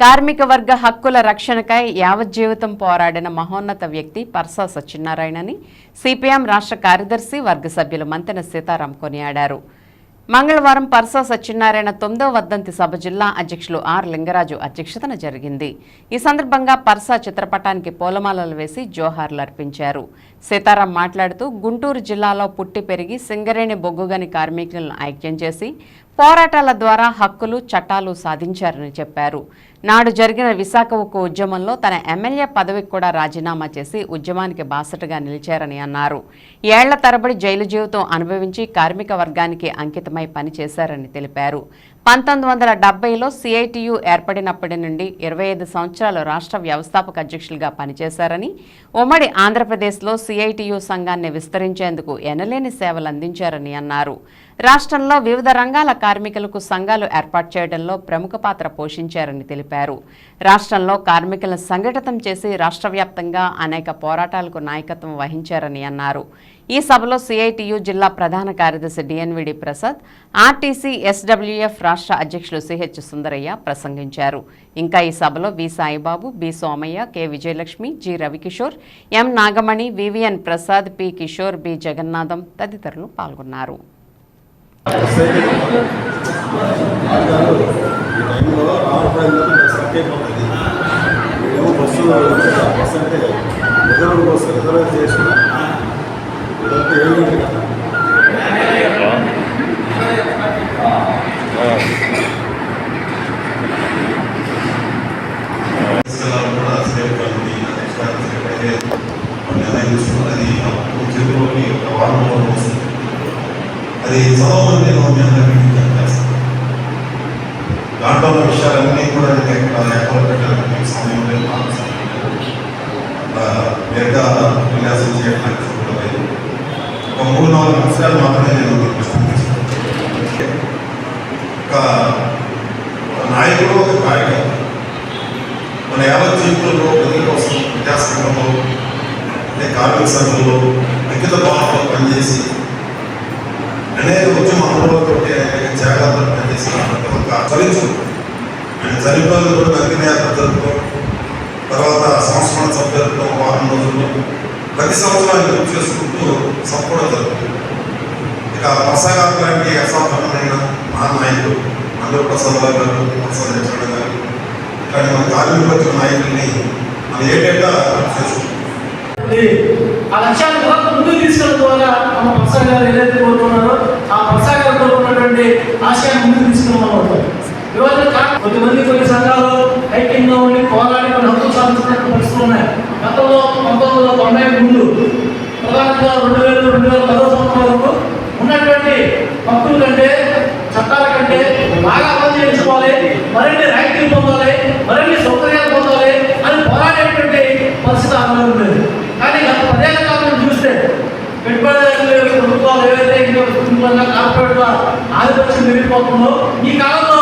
కార్మిక వర్గ హక్కుల రక్షణకై యావజ్జీవితం పోరాడిన మహోన్నత వ్యక్తి పర్సా సత్యనారాయణని సిపిఎం రాష్ట్ర కార్యదర్శి వర్గ సభ్యులు మంతెన సీతారాం కొనియాడారు. మంగళవారం పర్సా సత్యనారాయణ తొమ్మిదో వర్ధంతి సభ జిల్లా అధ్యక్షులు ఆర్ లింగరాజు అధ్యక్షతన జరిగింది. ఈ సందర్భంగా పర్సా చిత్రపటానికి పూలమాలలు వేసి జోహార్లు అర్పించారు సీతారాం మాట్లాడుతూ గుంటూరు జిల్లాలో పుట్టి పెరిగి సింగరేణి బొగ్గుగని కార్మికులను ఐక్యం చేసి పోరాటాల ద్వారా హక్కులు చట్టాలు సాధించారని చెప్పారు. నాడు జరిగిన విశాఖ ఉక్కు ఉద్యమంలో తన ఎమ్మెల్యే పదవికి కూడా రాజీనామా చేసి ఉద్యమానికి బాసటగా నిలిచారని అన్నారు. ఏళ్ళ తరబడి జైలు జీవితం అనుభవించి కార్మిక వర్గానికి అంకితమై పనిచేశారని తెలిపారు. పంతొమ్మిది వందల డెబ్బైలో సిఐటియు ఏర్పడినప్పటి నుండి ఇరవై ఐదు సంవత్సరాలు రాష్ట్ర వ్యవస్థాపక అధ్యక్షులుగా పనిచేశారని ఉమ్మడి ఆంధ్రప్రదేశ్లో సిఐటియు సంఘాన్ని విస్తరించేందుకు ఎనలేని సేవలు అందించారని అన్నారు. రాష్ట్రంలో వివిధ రంగాల కార్మికులకు సంఘాలు ఏర్పాటు చేయడంలో ప్రముఖ పాత్ర పోషించారని తెలిపారు. రాష్ట్రంలో కార్మికులను సంఘటితం చేసి రాష్ట్ర అనేక పోరాటాలకు నాయకత్వం వహించారని అన్నారు. ఈ సభలో సిఐటియు జిల్లా ప్రధాన కార్యదర్శి డిఎన్విడి ప్రసాద్ ఆర్టీసీ ఎస్డబ్ల్యూఎఫ్ రాష్ట్ర అధ్యక్షులు సిహెచ్ సుందరయ్య ప్రసంగించారు. ఇంకా ఈ సభలో V Saibabu B Somaiah K Vijayalakshmi G Ravikishore M Nagamani VVN Prasad P Kishore B Jagannatham తదితరులు పాల్గొన్నారు. ఈ టైంలో చేతిలోకి అది చదవమని నేను మీ అందరికీ విజ్ఞప్తి దాంట్లో ఉన్న విషయాలన్నీ కూడా నేను ఎక్కడ ఎక్కడ పెట్టాలని సమయం లేదు నేరుగా విన్యాసం చేయడానికి చూడలేదు ఒక మూడు నాలుగు విషయాలు మాత్రమే నేను ఒక ఒక నాయకుడు ఒక కార్యకర్త మన యావత్ జీవితంలో ప్రజల కోసం విద్యాసంఘంలో అంటే కార్మిక సంఘంలో అంకిత భావంలో పనిచేసి అనేక ఉద్యమ అనుభవాలతో అనేక త్యాగాలతో పనిచేసిన చలించు. ఆయన చనిపోయిన కూడా అగ్నియాత్ర జరుపుకోవడం తర్వాత సంస్మరణ సభ జరుపుకోవడం వారం రోజుల్లో ప్రతి సంవత్సరం ఆయన గుర్తు చేసుకుంటూ సభ కూడా జరుగుతుంది ఇక ప్రసాగారు లాంటి అసాధారణమైన మహానాయకులు అందరూ ప్రసాదరావు గారు ప్రసాద్ లక్ష్మణ గారు కానీ మన కార్మిక నాయకుల్ని మనం ఏటేటా చేసుకుంటాం ఆ లక్ష్యాన్ని ముందుకు తీసుకెళ్ళడం ద్వారా మన ప్రసాద్ గారు ఏదైతే కోరుకున్నారో ఆ ప్రసాద్ గారు కోరుకున్నటువంటి ఆశయాన్ని ముందుకు తీసుకెళ్ళడం అవుతాం ఈరోజు కొంతమంది కొన్ని సంఘాలు ఐక్యంగా ఉండి పోరాడి కొన్ని హక్కులు సాధించినటువంటి పరిస్థితులు ఉన్నాయి. గతంలో పంతొమ్మిది వందల తొంభై ముందు ప్రభుత్వాలు ఏవైతే ఇంకా కార్పొరేట్ల ఆధిపత్యం పెరిగిపోతుందో ఈ కాలంలో